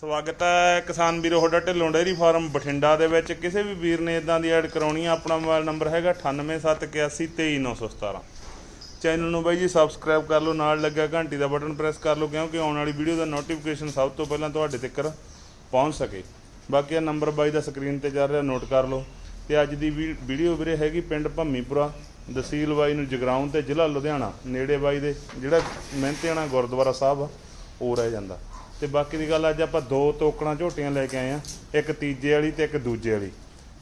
ਸਵਾਗਤ ਹੈ ਕਿਸਾਨ ਵੀਰੋ, ਤੁਹਾਡਾ ਢਿੱਲੋਂ ਡੇਅਰੀ ਫਾਰਮ ਬਠਿੰਡਾ ਦੇ ਵਿੱਚ। ਕਿਸੇ ਵੀ ਵੀਰ ਨੇ ਇਦਾਂ ਦੀ ਐਡ ਕਰਾਉਣੀ ਆ, ਆਪਣਾ ਮੋਬਾਈਲ ਨੰਬਰ ਹੈਗਾ 9871823917 ਚੈਨਲ ਨੂੰ ਬਾਈ ਜੀ ਸਬਸਕ੍ਰਾਈਬ ਕਰ ਲਓ, ਨਾਲ ਲੱਗਿਆ ਘੰਟੀ ਦਾ ਬਟਨ ਪ੍ਰੈਸ ਕਰ ਲਓ, ਕਿਉਂਕਿ ਆਉਣ ਵਾਲੀ ਵੀਡੀਓ ਦਾ ਨੋਟੀਫਿਕੇਸ਼ਨ ਸਭ ਤੋਂ ਪਹਿਲਾਂ ਤੁਹਾਡੇ ਤੱਕ ਪਹੁੰਚ ਸਕੇ। ਬਾਕੀ ਇਹ ਨੰਬਰ ਬਾਈ ਦਾ ਸਕਰੀਨ ਤੇ ਚੱਲ ਰਿਹਾ ਨੋਟ ਕਰ ਲਓ। ਤੇ ਅੱਜ ਦੀ ਵੀ- ਵੀਡੀਓ ਵੀਰੇ ਹੈਗੀ ਪਿੰਡ ਭੰਮੀਪੁਰਾ, ਤਹਿਸੀਲ ਬਾਈ ਨੂੰ ਜਗਰਾਉਂ ਤੇ ਜ਼ਿਲ੍ਹਾ ਲੁਧਿਆਣਾ, ਨੇੜੇ ਬਾਈ ਦੇ, ਜਿਹੜਾ ਮਿਹਨਤਿਆਣਾ ਗੁਰਦੁਆਰਾ ਸਾਹਿਬ ਉਹ ਰਹਿ ਜਾਂਦਾ। ਤੇ ਬਾਕੀ ਦੀ ਗੱਲ ਅੱਜ ਆਪਾਂ ਦੋ ਤੋਕੜਾਂ ਝੋਟੀਆਂ ਲੈ ਕੇ ਆਏ ਆ ਇੱਕ ਤੀਜੇ ਵਾਲੀ ਤੇ ਇੱਕ ਦੂਜੇ ਵਾਲੀ।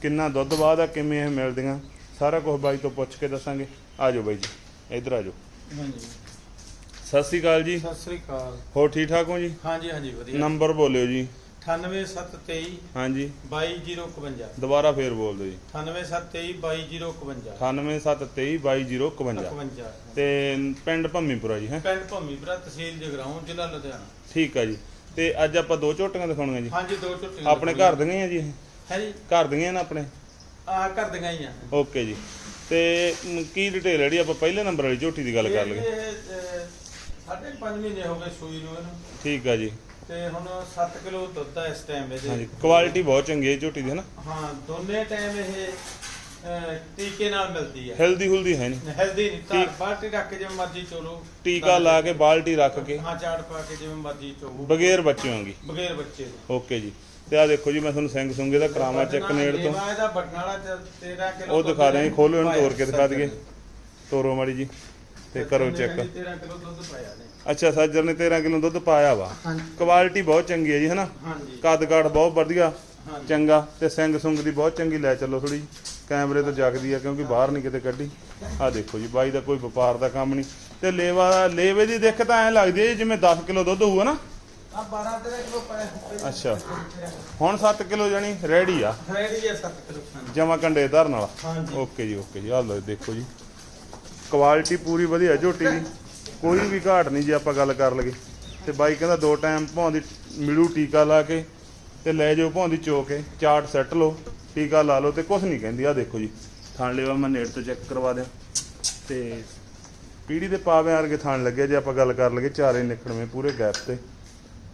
ਕਿੰਨਾ ਦੁੱਧ ਬਾਅਦ ਆ ਕਿਵੇਂ ਇਹ ਮਿਲਦੀਆਂ ਸਾਰਾ ਕੁਝ ਬਾਈ ਤੋਂ ਪੁੱਛ ਕੇ ਦੱਸਾਂਗੇ। ਆ ਜਾਓ ਬਾਈ ਜੀ ਇੱਧਰ ਆ ਜਾਓ ਹਾਂਜੀ। ਸਤਿ ਸ੍ਰੀ ਅਕਾਲ ਜੀ। ਸਤਿ ਸ੍ਰੀ ਅਕਾਲ। ਹੋਰ ਠੀਕ ਠਾਕ ਹੋ ਜੀ? ਹਾਂਜੀ ਹਾਂਜੀ ਵਧੀਆ। ਨੰਬਰ ਬੋਲਿਓ ਜੀ। 98723 ਹਾਂਜੀ। 22051 ਦੁਬਾਰਾ ਫੇਰ ਬੋਲ ਦਿਓ ਜੀ। 98723 22051 9873222051 51 ਤੇ ਪਿੰਡ ਭੰਮੀਪੁਰਾ ਜੀ ਹੈ? ਪਿੰਡ ਭੂਮੀਪੁਰਾ ਤਹਿਸੀਲ ਜਗਰਾਉਂ ਜ਼ਿਲ੍ਹਾ ਲੁਧਿਆਣਾ। ਠੀਕ ਆ ਜੀ। ਤੇ ਅੱਜ ਆਪਾਂ ਦੋ ਝੋਟੀਆਂ ਦਿਖਾਉਣੀਆਂ ਜੀ। ਹਾਂਜੀ ਦੋ ਝੁੱਟੀਆਂ ਆਪਣੇ ਘਰ ਦੀਆਂ ਜੀ ਹੈ ਜੀ। ਘਰ ਦੀਆਂ ਨਾ ਆਪਣੇ? ਆ ਘਰ ਦੀਆਂ ਹੀ ਆ। ਓਕੇ ਜੀ। ਤੇ ਕੀ ਡਿਟੇਲ ਜਿਹੜੀ ਆਪਾਂ ਪਹਿਲੇ ਨੰਬਰ ਵਾਲੀ ਝੋਟੀ ਦੀ ਗੱਲ ਕਰ ਲਈਏ? ਇਹ, ਅਹ, ਸਾਢੇ 5 ਮਹੀਨੇ ਹੋ ਗਏ ਸੂਈ ਨੂੰ ਇਹਨੂੰ। ਠੀਕ ਆ ਜੀ। ਤੇ ਹੁਣ 7 ਕਿਲੋ ਦੁੱਧ ਆ ਇਸ ਟਾਈਮ ਹਾਂਜੀ ਇਹਦੇ ਕੁਆਲਿਟੀ ਬਹੁਤ ਚੰਗੀ ਹੈ ਝੋਟੀ ਦੀ ਹੈ ਨਾ? ਹਾਂ ਦੋਨੇ ਟਾਈਮ ਇਹ ਅਹ, ਟੀਕੇ ਨਾਲ ਮਿਲਦੀ ਹੈ ਹੈਲਦੀ ਹੁਲਦੀ ਹੈ ਨਹੀਂ। ਹੈਲਦੀ ਨਹੀਂ ਤਾਂ। ਬਾਲਟੀ ਰੱਖ ਕੇ ਜਿਵੇਂ ਮਰਜ਼ੀ ਚੋਲੋ। ਟੀਕਾ ਲਾ ਕੇ ਬਾਲਟੀ ਰੱਖ ਕੇ। ਹਾਂ ਚਾੜ ਪਾ ਕੇ ਜਿਵੇਂ ਮਰਜ਼ੀ ਚੋਵੋ ਬਗੈਰ ਬੱਚਿਆਂ ਦੀ। ਬਗੈਰ ਬੱਚੇ ਦੇ। ਓਕੇ ਜੀ। ਤੇ ਆ ਦੇਖੋ ਜੀ ਮੈਂ ਤੁਹਾਨੂੰ ਸਿੰਘ ਸੁੰਗੇ ਦਾ ਕਰਾਮਾ ਚੈੱਕ ਨੇੜ ਤੋਂ। ਇਹਦਾ ਬਟਨ ਵਾਲਾ ਚ 13 ਕਿਲੋ ਉਹ ਦਿਖਾ ਰਹੇ ਹਾਂ ਖੋਲੋ ਇਹਨੂੰ ਤੋੜ ਕੇ ਦਿਖਾ ਦਈਏ। ਤੋਰੋ ਮਾੜੀ ਜੀ। ਤੇ ਕਰੋ ਚੈੱਕ। 13 ਕਿਲੋ ਦੁੱਧ ਪਾਇਆ ਨੇ। ਅੱਛਾ ਸਾਜਰ ਨੇ 13 ਕਿਲੋ ਦੁੱਧ ਪਾਇਆ ਵਾ। ਕੁਆਲਿਟੀ ਬਹੁਤ ਚੰਗੀ ਹੈ ਜੀ ਹਨਾ? ਕੱਦ ਕਾਠ ਬਹੁਤ ਵਧੀਆ ਚੰਗਾ ਤੇ ਸਿੰਘ ਸੁੰਗ ਦੀ ਬਹੁਤ ਚੰਗੀ ਲੈ ਚੱਲੋ ਥੋੜੀ ਕੈਮਰੇ ਤੋਂ ਜਗਦੀ ਆ ਕਿਉਂਕਿ ਬਾਹਰ ਨਹੀਂ ਕਿਤੇ ਕੱਢੀ। ਆ ਦੇਖੋ ਜੀ ਬਾਈ ਦਾ ਕੋਈ ਵਪਾਰ ਦਾ ਕੰਮ ਨਹੀਂ। ਤੇ ਲੇਵਾ ਲੇਵੇ ਦੀ ਦੇਖ ਤਾਂ ਐ ਲੱਗਦੀ ਹੈ ਜਿਵੇਂ 10 ਕਿਲੋ ਦੁੱਧ ਹੋਊਗਾ ਨਾ ਆ 12 13 ਕਿਲੋ ਪਾਇਆ ਅੱਛਾ। ਹੁਣ 7 ਕਿਲੋ ਜਾਨੀ ਰੈਡੀ ਆ? ਰੈਡੀ ਹੈ 7 ਕਿਲੋ। ਜਮਾ ਕੰਡੇ ਧਰਨ ਵਾਲਾ। ਓਕੇ ਜੀ ਓਕੇ ਜੀ। ਆ ਲਓ ਦੇਖੋ ਜੀ। ਕੁਆਲਿਟੀ ਪੂਰੀ ਵਧੀਆ ਝੋਟੀ ਦੀ। ਕੋਈ ਵੀ ਘਾਟ ਨਹੀਂ ਜੇ ਆਪਾਂ ਗੱਲ ਕਰ ਲਗੇ ਤੇ ਬਾਈ ਕਹਿੰਦਾ ਦੋ ਟਾਈਮ ਭੌਂ ਮਿਲੂ ਟੀਕਾ ਲਾ ਕੇ ਤੇ ਲੈ ਜਾਓ ਭੌਂ ਦੀ ਚੋ ਕੇ ਚਾਰਟ ਸੈੱਟ ਲਓ, ਟੀਕਾ ਲਾ ਲਓ ਤੇ ਕੁਝ ਨਹੀਂ ਕਹਿੰਦੀ ਆ ਦੇਖੋ ਜੀ। ਥਣ ਲਿਆ ਮੈਂ ਨੇੜ ਤੋਂ ਚੈੱਕ ਕਰਵਾ ਦਿਆਂ। ਤੇ ਪੀੜੀ ਦੇ ਪਾਵਿਆਂ ਵਰਗੇ ਥਾਣ ਲੱਗੇ ਜੇ ਆਪਾਂ ਗੱਲ ਕਰ ਲਗੇ ਚਾਰੇ ਨਿਕੜਵੇਂ ਪੂਰੇ ਗੈਪ ਤੇ।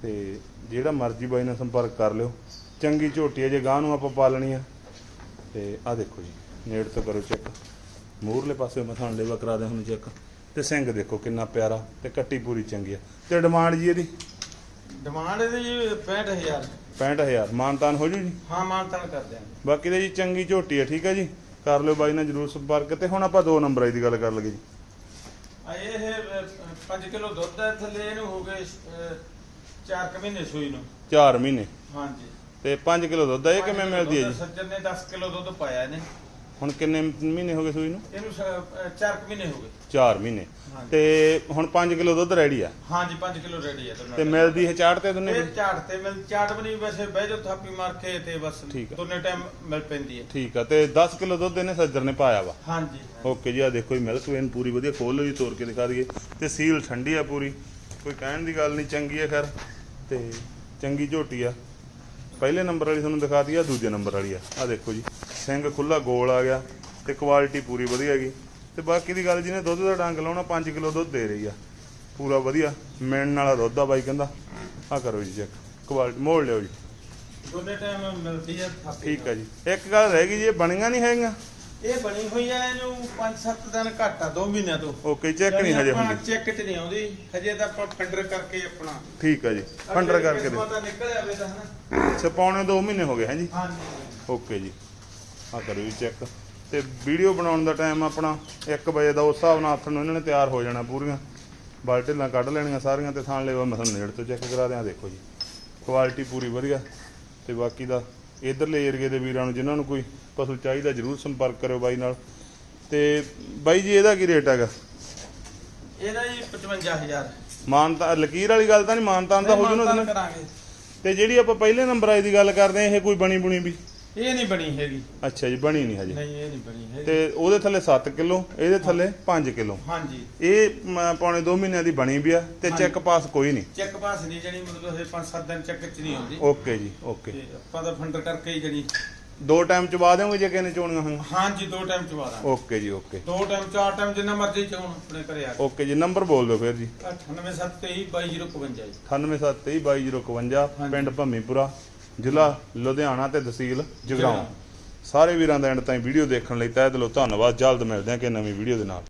ਤੇ ਜਿਹੜਾ ਮਰਜ਼ੀ ਬਾਈ ਨਾਲ ਸੰਪਰਕ ਕਰ ਲਿਓ। ਚੰਗੀ ਝੋਟੀ ਹੈ, ਜੇ ਗਾਂ ਨੂੰ ਆਪਾਂ ਪਾਲਣੀ ਆ। ਤੇ ਆ ਦੇਖੋ ਜੀ, ਨੇੜ ਤੋਂ ਕਰੋ ਚੈੱਕ ਮੂਰਲੇ ਪਾਸੇ ਮੈਂ ਤੁਹਾਨੂੰ ਲੇਵਾ ਕਰਾ ਦਿਆਂ ਹੁਣ ਚੈੱਕ ਤੇ ਸਿੰਘ ਦੇਖੋ ਕਿੰਨਾ ਪਿਆਰਾ ਤੇ ਕੱਟੀ ਪੂਰੀ ਚੰਗੀ ਆ। ਤੇ ਡਿਮਾਂਡ ਜੀ ਇਹਦੀ? ਡਿਮਾਂਡ ਇਹਦੀ 65000 65000 ਮਾਨਤਾਨ ਹੋ ਜੂ ਜੀ? ਹਾਂ ਮਾਨਤਾਨ ਕਰ ਦਿਆਂਗੇ। ਬਾਕੀ ਤੇ ਜੀ ਚੰਗੀ ਝੋਟੀ ਹੈ ਠੀਕ ਹੈ ਜੀ? ਕਰ ਲਿਓ ਬਾਈ ਨਾਲ ਜਰੂਰ ਸੰਪਰਕ। ਤੇ ਹੁਣ ਆਪਾਂ ਦੋ ਨੰਬਰ ਦੀ ਗੱਲ ਕਰ ਲਗੇ ਜੀ। ਆ ਇਹ 5 ਕਿਲੋ ਦੁੱਧ ਹੈ ਥੱਲੇ ਇਹਨੂੰ ਹੋ ਗਏ 4 ਕੁ ਮਹੀਨੇ ਸੂਈ ਨੂੰ। 4 ਮਹੀਨੇ? ਹਾਂਜੀ। ਤੇ 5 ਕਿਲੋ ਦੁੱਧ ਆ ਇਹ ਕਿਵੇਂ ਮਿਲਦੀ ਹੈ ਜੀ? ਸੱਜਣ ਨੇ 10 ਕਿਲੋ ਦੁੱਧ ਪਾਇਆ ਇਹਨੇ। ਹੁਣ ਕਿੰਨੇ ਮਹੀਨੇ ਹੋ ਗਏ ਸੂਈ ਨੂੰ? ਇਹਨੂੰ 4 ਕੁ ਮਹੀਨੇ ਹੋ ਗਏ। 4 ਮਹੀਨੇ। ਤੇ ਹੁਣ 5 ਕਿਲੋ ਦੁੱਧ ਰੈਡੀ ਆ? ਹਾਂਜੀ 5 ਕਿਲੋ ਰੈਡੀ ਹੈ ਤੇ ਮਿਲਦੀ ਹੈ ਚਾੜ ਤੇ ਦੋਨੇ ਇਹ ਝਾੜ ਤੇ ਮਿਲ ਵੀ ਨਹੀਂ ਵੈਸੇ ਬਹਿ ਜਾਓ ਥਾਪੀ ਮਾਰ ਕੇ ਤੇ ਬਸ ਆ। ਦੋਨੇ ਟਾਈਮ ਮਿਲ ਪੈਂਦੀ ਹੈ ਠੀਕ ਆ ਤੇ 10 ਕਿਲੋ ਦੁੱਧ ਇਹਨੇ ਸੱਜਰ ਨੇ ਪਾਇਆ ਵਾ? ਹਾਂਜੀ ਓਕੇ ਜੀ ਆ ਦੇਖੋ ਜੀ ਮਿਲਕ ਵੇਨ ਪੂਰੀ ਵਧੀਆ ਖੋਲ ਲਓ ਜੀ ਤੋੜ ਕੇ ਦਿਖਾ ਦਈਏ। ਤੇ ਸੀਲ ਠੰਡੀ ਆ ਪੂਰੀ। ਕੋਈ ਕਹਿਣ ਦੀ ਗੱਲ ਨਹੀਂ ਚੰਗੀ ਆ ਖੈਰ। ਤੇ ਚੰਗੀ ਝੋਟੀ ਆ। ਪਹਿਲੇ ਨੰਬਰ ਵਾਲੀ ਤੁਹਾਨੂੰ ਦਿਖਾ ਦਈਏ ਦੂਜੇ ਨੰਬਰ ਵਾਲੀ ਆ। ਆ ਦੇਖੋ ਜੀ। ਸਿੰਘ ਖੁੱਲਾ ਗੋਲ ਆ ਗਿਆ ਤੇ ਕੁਆਲਿਟੀ ਪੂਰੀ ਵਧੀਆ ਹੈਗੀ। ਤੇ ਬਾਕੀ ਦੀ ਗੱਲ ਜਿਹਨੇ ਦੁੱਧ ਦਾ ਡੰਗ ਲਾਉਣਾ 5 ਕਿਲੋ ਦੁੱਧ ਦੇ ਰਹੀ ਆ। ਪੂਰਾ ਵਧੀਆ ਮਿਲਣ ਵਾਲਾ ਦੁੱਧ ਆ ਬਾਈ ਕਹਿੰਦਾ। ਆ ਕਰੋ ਜੀ ਚੈੱਕ ਕੁਆਲਿਟੀ ਮੋੜ ਲਿਓ ਜੀ। ਦੋਨੇ ਟਾਈਮ ਮਿਲਦੀ ਹੈ ਥਾਪੀ ਠੀਕ ਆ ਜੀ। ਇੱਕ ਗੱਲ ਰਹਿ ਗਈ ਜੀ ਇਹ ਬਣੀਆਂ ਨਹੀਂ ਹੈਗੀਆਂ? ਇਹ ਬਣੀ ਹੋਈ ਹੈ ਇਹਨੂੰ 5-7 ਦਿਨ ਘੱਟ ਆ 2 ਮਹੀਨਿਆਂ ਤੋਂ। ਓਕੇ ਚੈੱਕ ਨਹੀਂ ਹਜੇ ਹੁੰਦੀ। ਚੈੱਕ ਚ ਨਹੀਂ ਆਉਂਦੀ ਹਜੇ ਤਾਂ ਆਪਾਂ ਫੰਡਰ ਕਰਕੇ ਆਪਣਾ। ਠੀਕ ਆ ਜੀ ਫੰਡਰ ਕਰਕੇ ਦੇ। ਨਿਕਲ ਆਵੇ ਤਾਂ ਹਨਾ। ਅੱਛਾ ਪੌਣੇ 2 ਮਹੀਨੇ ਹੋ ਗਏ ਹੈ ਜੀ? ਹਾਂਜੀ। ਓਕੇ ਜੀ। ਆ ਕਰੋ ਜੀ ਚੈੱਕ ਤੇ ਵੀਡੀਓ ਬਣਾਉਣ ਦਾ ਟਾਈਮ ਆਪਣਾ 1 ਵਜੇ ਦਾ ਉਸ ਹਿਸਾਬ ਨਾਲ ਆਥਣ ਨੂੰ ਇਹਨਾਂ ਨੇ ਤਿਆਰ ਹੋ ਜਾਣਾ ਪੂਰੀਆਂ। ਬਾਲਟੀਆਂ ਕੱਢ ਲੈਣੀਆਂ ਸਾਰੀਆਂ ਤੇ ਥਾਣ ਲੈਵਾ ਮੈਂ ਤੁਹਾਨੂੰ ਨੇੜ ਤੋਂ ਚੈੱਕ ਕਰਾ ਦਿਆਂ। ਦੇਖੋ ਜੀ ਕੁਆਲਿਟੀ ਪੂਰੀ ਵਧੀਆ। ਤੇ ਬਾਕੀ ਦਾ ਇਧਰਲੇ ਏਰੀਏ ਦੇ ਵੀਰਾਂ ਨੂੰ ਜਿਨ੍ਹਾਂ ਨੂੰ ਕੋਈ ਪਸ਼ੂ ਚਾਹੀਦਾ ਜਰੂਰ ਸੰਪਰਕ ਕਰਿਓ ਬਾਈ ਨਾਲ। ਤੇ ਬਾਈ ਜੀ ਇਹਦਾ ਕੀ ਰੇਟ ਹੈਗਾ? ਇਹਦਾ ਜੀ 55000 ਮਾਨਤਾ ਲਕੀਰ ਵਾਲੀ ਗੱਲ ਤਾਂ ਨਹੀਂ ਮਾਨਤਾਨ ਤਾਂ ਹੋ ਜੂ ਨਾ ਤੇ ਜਿਹੜੀ ਆਪਾਂ ਪਹਿਲੇ ਨੰਬਰ ਆਈ ਦੀ ਗੱਲ ਕਰਦੇ ਆ ਇਹ ਕੋਈ ਬਣੀ ਬੁਣੀ ਵੀ? ਇਹ ਨਹੀਂ ਬਣੀ ਹੈਗੀ। ਅੱਛਾ ਜੀ ਬਣੀ ਨਹੀਂ ਹਜੇ। ਨਹੀਂ ਇਹ ਨਹੀਂ ਬਣੀ ਹੈਗੀ। ਤੇ ਉਹਦੇ ਥੱਲੇ 7 ਕਿਲੋ ਇਹਦੇ ਥੱਲੇ 5 ਕਿਲੋ। ਹਾਂਜੀ। ਇਹ ਮ, ਪੌਣੇ 2 ਮਹੀਨਿਆਂ ਦੀ ਬਣੀ ਵੀ ਆ ਤੇ। ਚੈੱਕ ਪਾਸ ਕੋਈ ਨਹੀਂ। ਚੈੱਕ ਪਾਸ ਨਹੀਂ ਜਣੀ ਮਤਲਬ ਇਹ 5-7 ਦਿਨ ਚੈੱਕ ਚ ਨਹੀਂ ਆਉਂਦੀ। ਓਕੇ ਜੀ ਓਕੇ। ਤੇ ਆਪਾਂ ਤਾਂ ਫੰਡਰ ਕਰਕੇ ਹੀ ਜਣੀ। ਦੋ ਟਾਈਮ ਚਵਾ ਦਿਓਗੇ ਜੇ ਕਿਸੇ ਨੇ ਚੋਣੀਆਂ ਹੋਣ ਹਾਂਜੀ ਦੋ ਟਾਈਮ ਚਵਾ ਦਾਂਗੇ। ਓਕੇ ਜੀ ਓਕੇ। ਦੋ ਟਾਈਮ ਚਾਰ ਟਾਈਮ ਜਿੰਨਾ ਮਰਜ਼ੀ ਚਾਹਣ ਆਪਣੇ ਘਰੇ ਆ ਕੇ। ਓਕੇ ਜੀ ਨੰਬਰ ਬੋਲ ਦਿਓ ਫਿਰ ਜੀ। 9873225051 ਜੀ। 972252 ਹਾਂਜੀ। ਪਿੰਡ ਭੰਮੀਪੁਰਾ। ਜ਼ਿਲ੍ਹਾ ਲੁਧਿਆਣਾ ਤੇ ਤਹਿਸੀਲ ਜਗਰਾਉਂ। ਸਾਰੇ ਵੀਰਾਂ ਦਾ ਐਂਡ ਤਾਈਂ ਵੀਡੀਓ ਦੇਖਣ ਲਈ ਤਹਿ ਦਿਲੋਂ ਧੰਨਵਾਦ। ਜਲਦ ਮਿਲਦੇ ਹਾਂ ਕਿ ਨਵੀਂ ਵੀਡੀਓ ਦੇ ਨਾਲ।